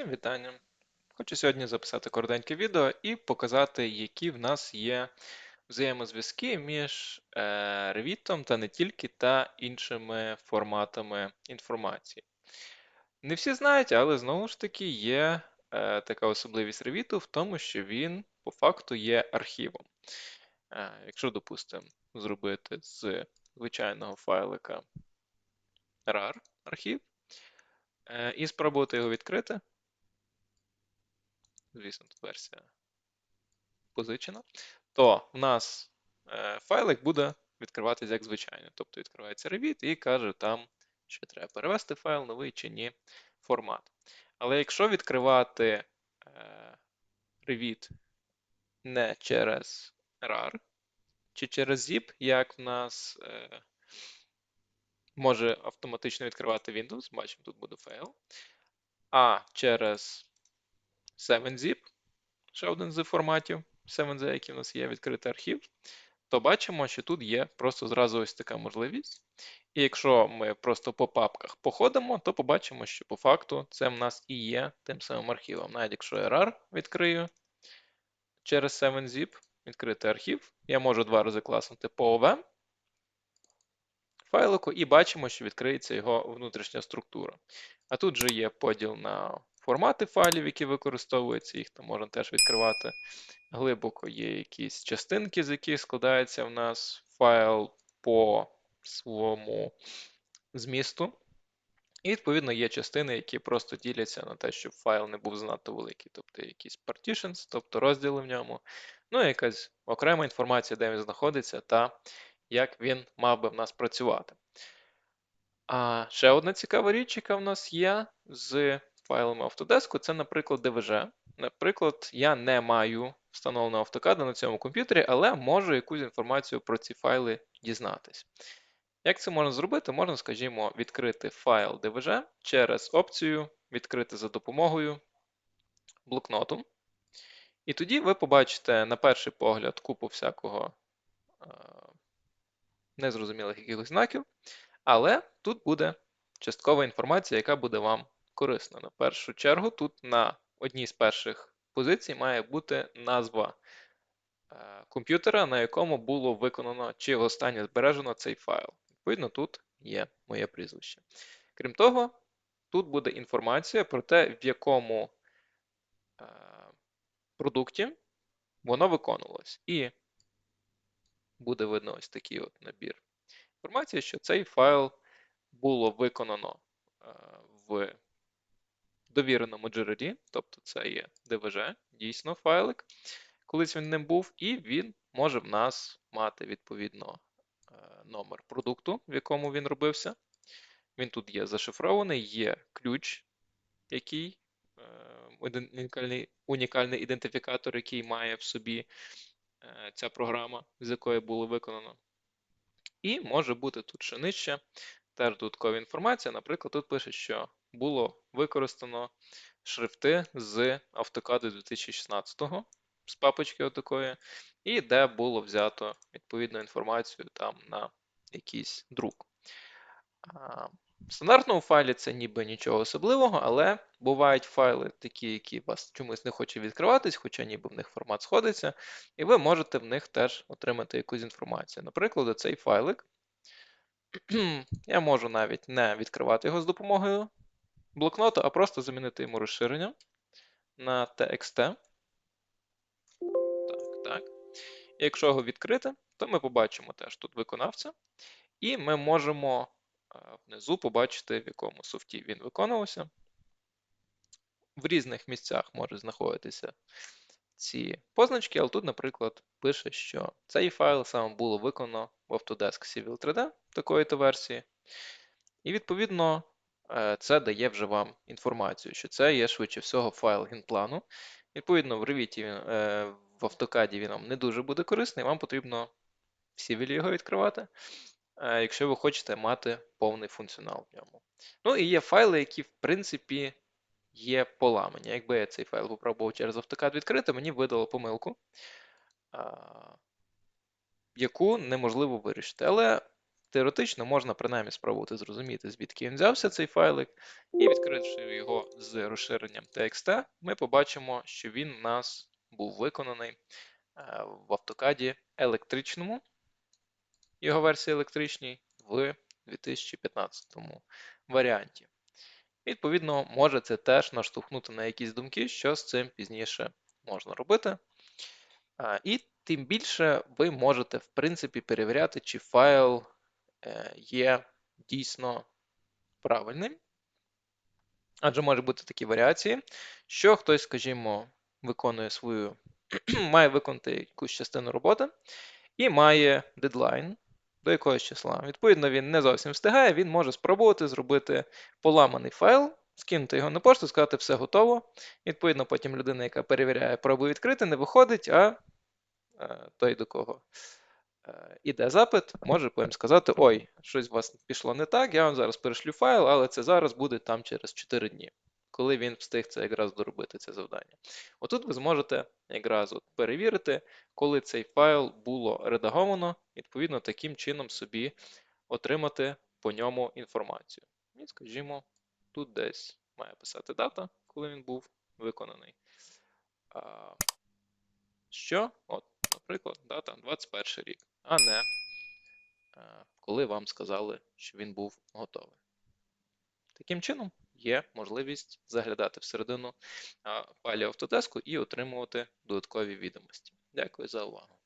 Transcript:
Всім вітання! Хочу сьогодні записати коротеньке відео і показати, які в нас є взаємозв'язки між е, Revit та не тільки та іншими форматами інформації. Не всі знають, але знову ж таки є е, така особливість Revit в тому, що він по факту є архівом. Е, якщо, допустимо, зробити з звичайного файлика RAR архів, Е, і спробувати його відкрити. Звісно, тут версія позичена. То в нас е, файлик буде відкриватися як звичайно. Тобто відкривається Revit і каже там, що треба перевести файл новий чи ні формат. Але якщо відкривати е, Revit не через RAR, чи через zip, як в нас може автоматично відкривати Windows. Бачимо, тут буде файл. А через 7zip, ще один з форматів 7z, який у нас є відкритий архів, то бачимо, що тут є просто зразу ось така можливість. І якщо ми просто по папках походимо, то побачимо, що по факту це в нас і є тим самим архівом. Навіть якщо я RAR відкрию через 7zip, відкрити архів, я можу два рази класнути по OV, файлику і бачимо, що відкриється його внутрішня структура. А тут же є поділ на формати файлів, які використовуються, їх там можна теж відкривати. Глибоко є якісь частинки, з яких складається в нас файл по своєму змісту. І, відповідно, є частини, які просто діляться на те, щоб файл не був занадто великий, тобто якісь partitions, тобто розділи в ньому, ну і якась окрема інформація, де він знаходиться, та як він мав би в нас працювати. А ще одна цікава річ, яка в нас є з файлами Autodesk, це, наприклад, DVG. Наприклад, я не маю встановленого AutoCAD на цьому комп'ютері, але можу якусь інформацію про ці файли дізнатись. Як це можна зробити? Можна, скажімо, відкрити файл DVG через опцію Відкрити за допомогою блокноту. І тоді ви побачите на перший погляд купу всякого незрозумілих якихось знаків, але тут буде часткова інформація, яка буде вам корисна. На першу чергу, тут на одній з перших позицій має бути назва е, комп'ютера, на якому було виконано чи останнє збережено цей файл. Відповідно, тут є моє прізвище. Крім того, тут буде інформація про те, в якому е, продукті воно виконувалось. І буде видно ось такий от набір інформації, що цей файл було виконано е, в довіреному джерелі, тобто це є DVG, дійсно файлик, колись він ним був, і він може в нас мати відповідно е, номер продукту, в якому він робився. Він тут є зашифрований, є ключ, який е, унікальний, унікальний ідентифікатор, який має в собі ця програма, з якої було виконано. І може бути тут ще нижче теж додаткова інформація. Наприклад, тут пише, що було використано шрифти з автокаду 2016 з папочки отакої, і де було взято відповідну інформацію там на якийсь друк. В стандартному файлі це ніби нічого особливого, але бувають файли такі, які вас чомусь не хоче відкриватись, хоча ніби в них формат сходиться, і ви можете в них теж отримати якусь інформацію. Наприклад, цей файлик. Я можу навіть не відкривати його з допомогою блокноту, а просто замінити йому розширення на TXT. Так, так. І якщо його відкрити, то ми побачимо теж тут виконавця. І ми можемо внизу побачити, в якому софті він виконувався. В різних місцях може знаходитися ці позначки, але тут, наприклад, пише, що цей файл саме було виконано в Autodesk Civil 3D такої-то версії. І, відповідно, е, це дає вже вам інформацію, що це є швидше всього файл генплану. Відповідно, в Revit, е, в AutoCAD він вам не дуже буде корисний, вам потрібно в Civil його відкривати. Е, якщо ви хочете мати повний функціонал в ньому. Ну і є файли, які, в принципі, є поламані. Якби я цей файл попробував через AutoCAD відкрити, мені видало помилку, яку неможливо вирішити. Але теоретично можна принаймні спробувати зрозуміти, звідки він взявся цей файлик, і відкривши його з розширенням TXT, ми побачимо, що він у нас був виконаний е, в автокаді електричному, його версії електричній в 2015 варіанті. Відповідно, може це теж наштовхнути на якісь думки, що з цим пізніше можна робити. І тим більше ви можете, в принципі, перевіряти, чи файл е, є дійсно правильним. Адже можуть бути такі варіації, що хтось, скажімо, виконує свою, має виконати якусь частину роботи і має дедлайн до якогось числа. Відповідно, він не зовсім встигає, він може спробувати зробити поламаний файл, скинути його на пошту, сказати, все готово. Відповідно, потім людина, яка перевіряє, пробує відкрити, не виходить, а е, той, до кого е, іде запит, може потім сказати: Ой, щось у вас пішло не так, я вам зараз перешлю файл, але це зараз буде там через 4 дні, коли він встиг це якраз доробити це завдання. Отут ви зможете якраз от перевірити, коли цей файл було редаговано, відповідно, таким чином собі отримати по ньому інформацію. І, скажімо, тут десь має писати дата, коли він був виконаний. Що? От, наприклад, дата 21 рік, а не е, коли вам сказали, що він був готовий. Таким чином, є можливість заглядати всередину файлів Autodesk і отримувати додаткові відомості. Дякую за увагу.